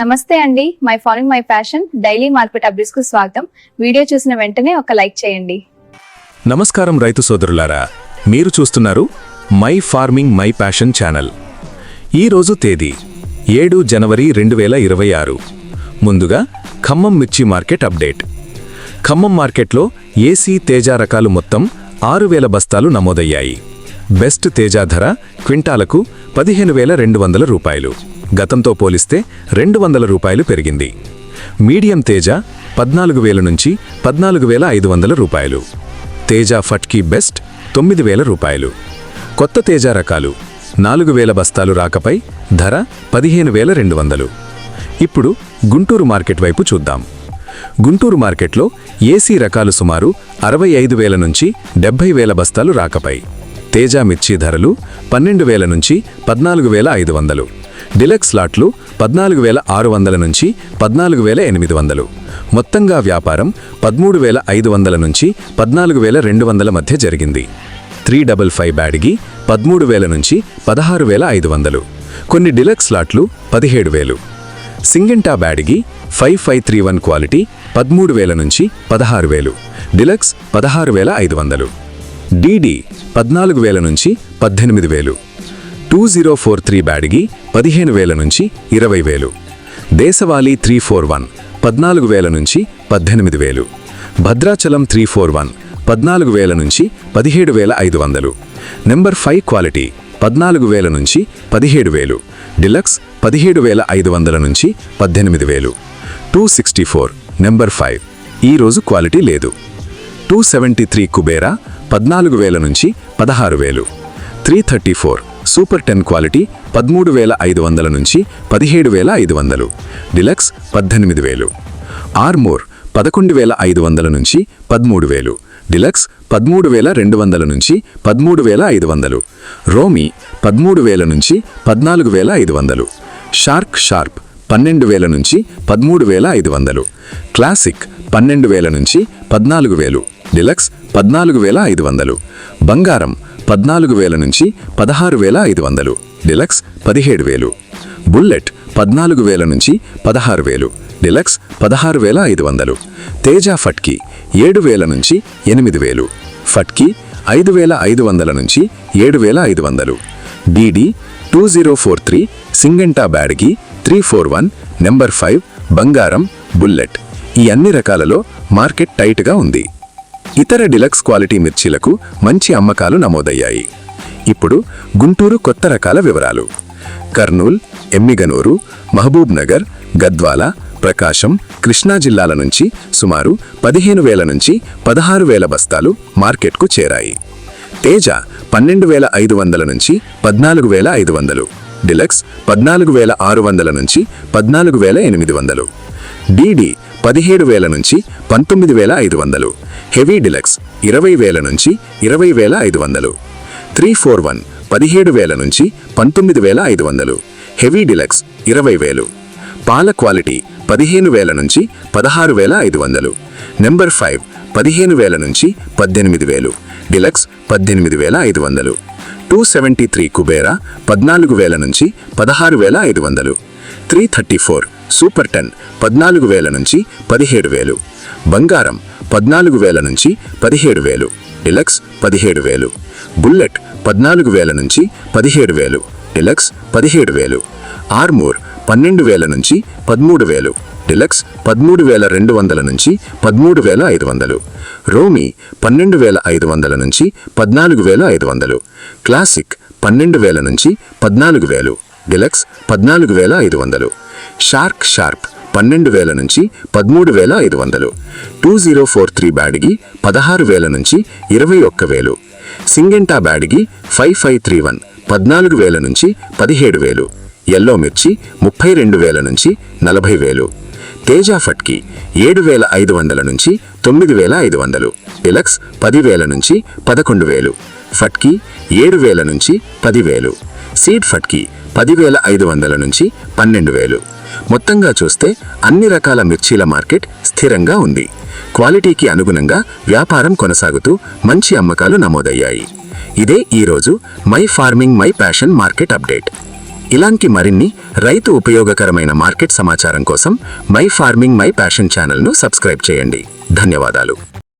నమస్తే అండి. My following my passion daily market అప్డేట్స్కు స్వాగతం. వీడియో చూసిన వెంటనే ఒక లైక్ చేయండి. నమస్కారం రైతు సోదరులారా. మీరు చూస్తున్నారు my farming my passion channel. ఈరోజు తేదీ ఏడు జనవరి రెండు వేల ఇరవై ఆరు. ముందుగా ఖమ్మం మిర్చి మార్కెట్ అప్డేట్. ఖమ్మం మార్కెట్లో ఏసీ తేజ రకాలు మొత్తం ఆరు వేల బస్తాలు నమోదయ్యాయి. బెస్ట్ తేజ ధర క్వింటాలకు పదిహేను వేల రెండు వందల రూపాయలు. గతంతో పోలిస్తే రెండు వందల రూపాయలు పెరిగింది. మీడియం తేజ పద్నాలుగు వేల నుంచి పద్నాలుగు వేల ఐదు వందల రూపాయలు. తేజ ఫట్కీ బెస్ట్ తొమ్మిది వేల రూపాయలు. కొత్త తేజ రకాలు నాలుగు వేల బస్తాలు రాకపై ధర పదిహేను వేల రెండు వందలు. ఇప్పుడు గుంటూరు మార్కెట్ వైపు చూద్దాం. గుంటూరు మార్కెట్లో ఏసీ రకాలు సుమారు అరవై ఐదు వేల నుంచి డెబ్బై వేల బస్తాలు రాకపై. తేజ మిర్చి ధరలు పన్నెండు వేల నుంచి పద్నాలుగు వేల ఐదు వందలు. డిలక్స్ లాట్లు పద్నాలుగు వేల ఆరు వందల నుంచి పద్నాలుగు వేల ఎనిమిది వందలు. మొత్తంగా వ్యాపారం పదమూడు వేల ఐదు వందల నుంచి పద్నాలుగు వేల రెండు వందల మధ్య జరిగింది. త్రీ డబల్ ఫైవ్ బ్యాడ్గి పదమూడు వేల నుంచి పదహారు వేల ఐదు వందలు. కొన్ని డిలక్స్ లాట్లు పదిహేడు వేలు. సింగింటా Byadgi five five three one quality పదమూడు వేల నుంచి పదహారు వేలు. డిలక్స్ పదహారు వేల ఐదు వందలు. డీడీ పద్నాలుగు వేల నుంచి పద్దెనిమిది వేలు. Two zero four three Byadgi పదిహేను వేల నుంచి ఇరవై వేలు. దేశవాళీ త్రీ ఫోర్ వన్ పద్నాలుగు వేల నుంచి పద్దెనిమిది వేలు. భద్రాచలం త్రీ ఫోర్ వన్ పద్నాలుగు వేల నుంచి పదిహేడు వేల ఐదు వందలు. నెంబర్ ఫైవ్ క్వాలిటీ పద్నాలుగు వేల నుంచి పదిహేడు వేలు. డిలక్స్ పదిహేడు వేల ఐదు వందల నుంచి పద్దెనిమిది వేలు. Two sixty four number five. ఈరోజు క్వాలిటీ లేదు. టూ సెవెంటీ త్రీ కుబేరా పద్నాలుగు వేల నుంచి పదహారు వేలు. Three thirty four super ten quality పదమూడు వేల ఐదు వందల నుంచి పదిహేడు వేల ఐదు వందలు. డిలక్స్ పద్దెనిమిది వేలు. ఆర్మోర్ పదకొండు వేల ఐదు వందల నుంచి పదమూడు వేలు. డిలక్స్ పదమూడు వేల రెండు వందల నుంచి పదమూడు వేల ఐదు వందలు. రోమి పదమూడు వేల నుంచి పద్నాలుగు వేల ఐదు వందలు. షార్క్ షార్ప్ పన్నెండు వేల నుంచి పదమూడు వేల ఐదు వందలు. క్లాసిక్ పన్నెండు వేల నుంచి పద్నాలుగు వేలు. డిలక్స్ పద్నాలుగు వేల ఐదు వందలు. బంగారం పద్నాలుగు వేల నుంచి పదహారు వేల ఐదు వందలు. డిలక్స్ పదిహేడు వేలు. బుల్లెట్ పద్నాలుగు వేల నుంచి పదహారు వేలు. డిలక్స్ పదహారు వేల ఐదు వందలు. తేజ ఫట్కి ఏడు వేల నుంచి ఎనిమిది వేలు. ఫట్కి ఐదు వేల ఐదు వందల నుంచి ఏడు వేల ఐదు వందలు. DD two zero four three Syngenta Byadgi three four one number five బంగారం బుల్లెట్. ఈ అన్ని రకాలలో మార్కెట్ టైట్గా ఉంది. ఇతర డిలక్స్ క్వాలిటీ మిర్చీలకు మంచి అమ్మకాలు నమోదయ్యాయి. ఇప్పుడు గుంటూరు కొత్త రకాల వివరాలు. కర్నూల్ ఎమ్మిగనూరు మహబూబ్ నగర్ గద్వాల ప్రకాశం కృష్ణా జిల్లాల నుంచి సుమారు పదిహేను వేల నుంచి పదహారు వేల బస్తాలు మార్కెట్కు చేరాయి. తేజ పన్నెండు వేల ఐదు వందల నుంచి పద్నాలుగు వేల ఐదు వందలు. డిలక్స్ పద్నాలుగు వేల ఆరు వందల నుంచి పద్నాలుగు వేల ఎనిమిది వందలు. డీడీ పదిహేడు వేల నుంచి పంతొమ్మిది వేల ఐదు వందలు. హెవీ డిలక్స్ ఇరవై వేల నుంచి ఇరవై వేల ఐదు వందలు. త్రీ ఫోర్ వన్ పదిహేడు వేల నుంచి పంతొమ్మిది వేల ఐదు వందలు. హెవీ డిలక్స్ ఇరవై వేలు. పాల క్వాలిటీ పదిహేను వేల నుంచి పదహారు వేల ఐదు వందలు. నెంబర్ ఫైవ్ పదిహేను వేల నుంచి పద్దెనిమిది వేలు. డిలక్స్ పద్దెనిమిది వేల ఐదు వందలు. టూ సెవెంటీ త్రీ కుబేరా పద్నాలుగు వేల నుంచి పదహారు వేల ఐదు వందలు. Three thirty four super ten పద్నాలుగు వేల నుంచి పదిహేడు వేలు. బంగారం పద్నాలుగు వేల నుంచి పదిహేడు వేలు. డిలక్స్ పదిహేడు వేలు. బుల్లెట్ పద్నాలుగు వేల నుంచి పదిహేడు వేలు. డిలక్స్ పదిహేడు వేలు. ఆర్మూర్ పన్నెండు వేల నుంచి పదమూడు వేలు. డిలక్స్ పదమూడు వేల రెండు వందల నుంచి పదమూడు వేల ఐదు వందలు. రోమి పన్నెండు వేల ఐదు వందల నుంచి పద్నాలుగు వేల ఐదు వందలు. క్లాసిక్ పన్నెండు వేల నుంచి పద్నాలుగు వేలు. డిలక్స్ పద్నాలుగు వేల ఐదు వందలు. షార్క్ షార్ప్ పన్నెండు వేల నుంచి పదమూడు వేల ఐదు వందలు. Two zero four three Byadgi పదహారు వేల నుంచి ఇరవై ఒక్క వేలు. Syngenta Byadgi five five three one పద్నాలుగు వేల నుంచి పదిహేడు వేలు. ఎల్లో మిర్చి ముప్పై రెండు వేల నుంచి నలభై వేలు. తేజా ఫట్కి ఏడు వేల ఐదు వందల నుంచి తొమ్మిది వేల ఐదు వందలు. డిలక్స్ పదివేల నుంచి పదకొండు వేలు. ఫట్కి ఏడు వేల నుంచి పదివేలు. సీడ్ ఫట్కి పదివేల ఐదు వందల నుంచి పన్నెండు వేలు. మొత్తంగా చూస్తే అన్ని రకాల మిర్చీల మార్కెట్ స్థిరంగా ఉంది. క్వాలిటీకి అనుగుణంగా వ్యాపారం కొనసాగుతూ మంచి అమ్మకాలు నమోదయ్యాయి. ఇదే ఈరోజు my farming my passion market update. ఇలాంటి మరిన్ని రైతు ఉపయోగకరమైన మార్కెట్ సమాచారం కోసం మై ఫార్మింగ్ మై ప్యాషన్ ఛానల్ను సబ్స్క్రైబ్ చేయండి. ధన్యవాదాలు.